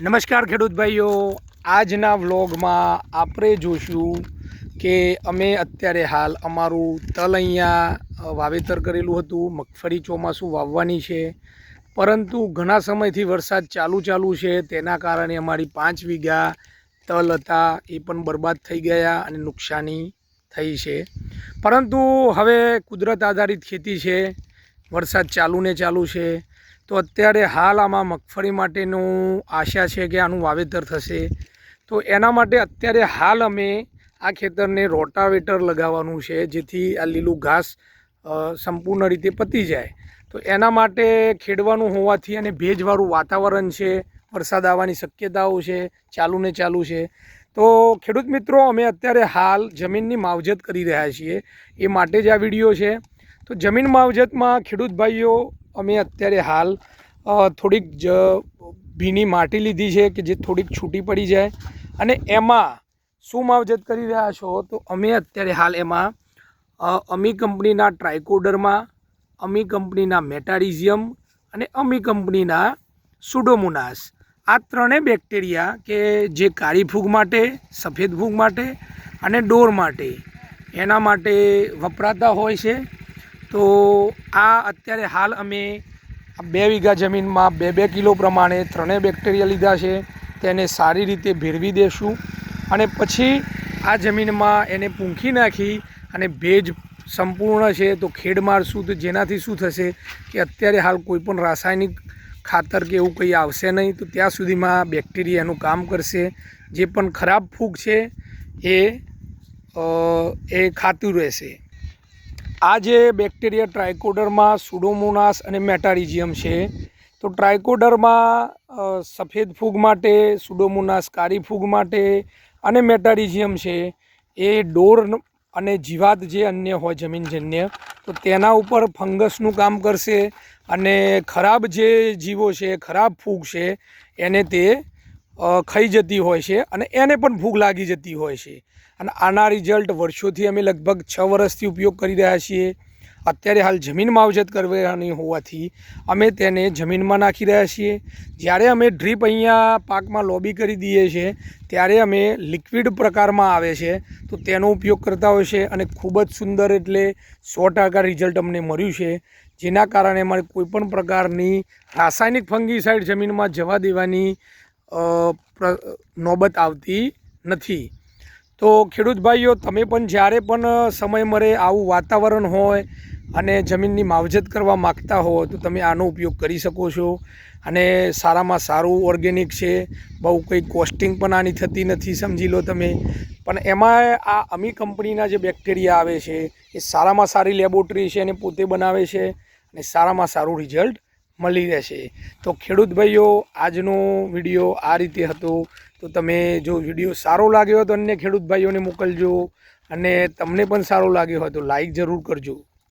નમસ્કાર ખેડૂત ભાઈઓ, આજના વ્લોગમાં આપણે જોશું કે અમે અત્યારે હાલ અમારું તલ અહીંયા વાવેતર કરેલું હતું, મગફળી ચોમાસું વાવવાની છે. પરંતુ ઘણા સમયથી વરસાદ ચાલુ ચાલુ છે, તેના કારણે અમારી પાંચ વીઘા તલ હતા, એ પણ બરબાદ થઈ ગયા અને નુકસાની થઈ છે. પરંતુ હવે કુદરત આધારિત ખેતી છે, વરસાદ ચાલુ ને ચાલુ છે. તો અત્યારે હાલ આમાં મગફળી માટેનું આશા છે કે આનું વાવેતર થશે. તો એના માટે અત્યારે હાલ અમે આ ખેતરને રોટાવેટર લગાવવાનું છે, જેથી આ લીલું ઘાસ સંપૂર્ણ રીતે પતી જાય. તો એના માટે ખેડવાનું હોવાથી અને ભેજવાળું વાતાવરણ છે, વરસાદ આવવાની શક્યતાઓ છે, ચાલુ ને ચાલુ છે. તો ખેડૂત મિત્રો, અમે અત્યારે હાલ જમીનની માવજત કરી રહ્યા છીએ. એ માટે જ આ વીડિયો છે. તો જમીન માવજતમાં ખેડૂત ભાઈઓ અમે અત્યારે હાલ થોડીક જ ભીની માટી લીધી છે કે જે થોડીક છૂટી પડી જાય. અને એમાં શું માવજત કરી રહ્યા છો? તો અમે અત્યારે હાલ એમાં અમી કંપનીના ટ્રાયકોડરમાં, અમી કંપનીના મેટારિઝિયમ અને અમી કંપનીના સુડોમોનાસ. આ ત્રણેય બેક્ટેરિયા કે જે કાળી ફૂગ માટે, સફેદ ફૂગ માટે અને ડોર માટે એના માટે વપરાતા હોય છે. તો આ અત્યારે હાલ અમે બે વીઘા જમીનમાં બે બે કિલો પ્રમાણે ત્રણેય બેક્ટેરિયા લીધા છે તેને સારી રીતે ભેળવી દેશું. અને પછી આ જમીનમાં એને પૂંખી નાખી અને ભેજ સંપૂર્ણ છે તો ખેડ મારશું તો જેનાથી શું થશે કે અત્યારે હાલ કોઈપણ રાસાયણિક ખાતર કે એવું કંઈ આવશે નહીં, તો ત્યાં સુધીમાં બેક્ટેરિયા એનું કામ કરશે. જે પણ ખરાબ ફૂગ છે એ એ ખાતું રહેશે. આ જે બેક્ટેરિયા ટ્રાયકોડરમાં સુડોમોનાસ અને મેટારિઝિયમ છે, તો ટ્રાયકોડરમાં સફેદ ફૂગ માટે, સુડોમોનાસ કાળી ફૂગ માટે અને મેટારિઝિયમ છે, એ ડોર અને જીવાત જે અન્ય હોય જમીનજન્ય, તો તેના ઉપર ફંગસનું કામ કરશે અને ખરાબ જે જીવો છે, ખરાબ ફૂગ છે, એને તે ખાઈ જતી હોય છે અને એને પણ ભૂખ લાગી જતી હોય છે. અને આના રિઝલ્ટ વર્ષોથી અમે લગભગ છ વર્ષથી ઉપયોગ કરી રહ્યા છીએ. અત્યારે હાલ જમીન માવજત કરવાની હોવાથી અમે તેને જમીનમાં નાખી રહ્યા છીએ. જ્યારે અમે ડ્રીપ અહીંયા પાકમાં લોબી કરી દઈએ છીએ, ત્યારે અમે લિક્વિડ પ્રકારમાં આવે છે, તો તેનો ઉપયોગ કરતા હોય છે અને ખૂબ જ સુંદર એટલે સો ટકા રિઝલ્ટ અમને મળ્યું છે. જેના કારણે અમારે કોઈપણ પ્રકારની રાસાયણિક ફંગીસાઇડ જમીનમાં જવા દેવાની નોબત આવતી નથી. તો ખેડૂત ભાઈઓ, તમે પણ જ્યારે પણ સમય મળે આવું વાતાવરણ હોય અને જમીનની માવજત કરવા માગતા હો, તો તમે આનો ઉપયોગ કરી શકો છો. અને સારામાં સારું ઓર્ગેનિક છે, બહુ કંઈ કોસ્ટિંગ પણ આની થતી નથી, સમજી લો તમે. પણ એમાં આ અમી કંપનીના જે બેક્ટેરિયા આવે છે, એ સારામાં સારી લેબોરેટરી છે અને પોતે બનાવે છે અને સારામાં સારું રિઝલ્ટ મળી રહેશે. તો ખેડૂત ભાઈઓ, આજનો વીડિયો આ રીતે હતો. તો તમે જો વીડિયો સારો લાગ્યો તો અન્ય ખેડૂત ભાઈઓને મોકલજો અને તમને પણ સારો લાગ્યો હોય તો લાઈક જરૂર કરજો.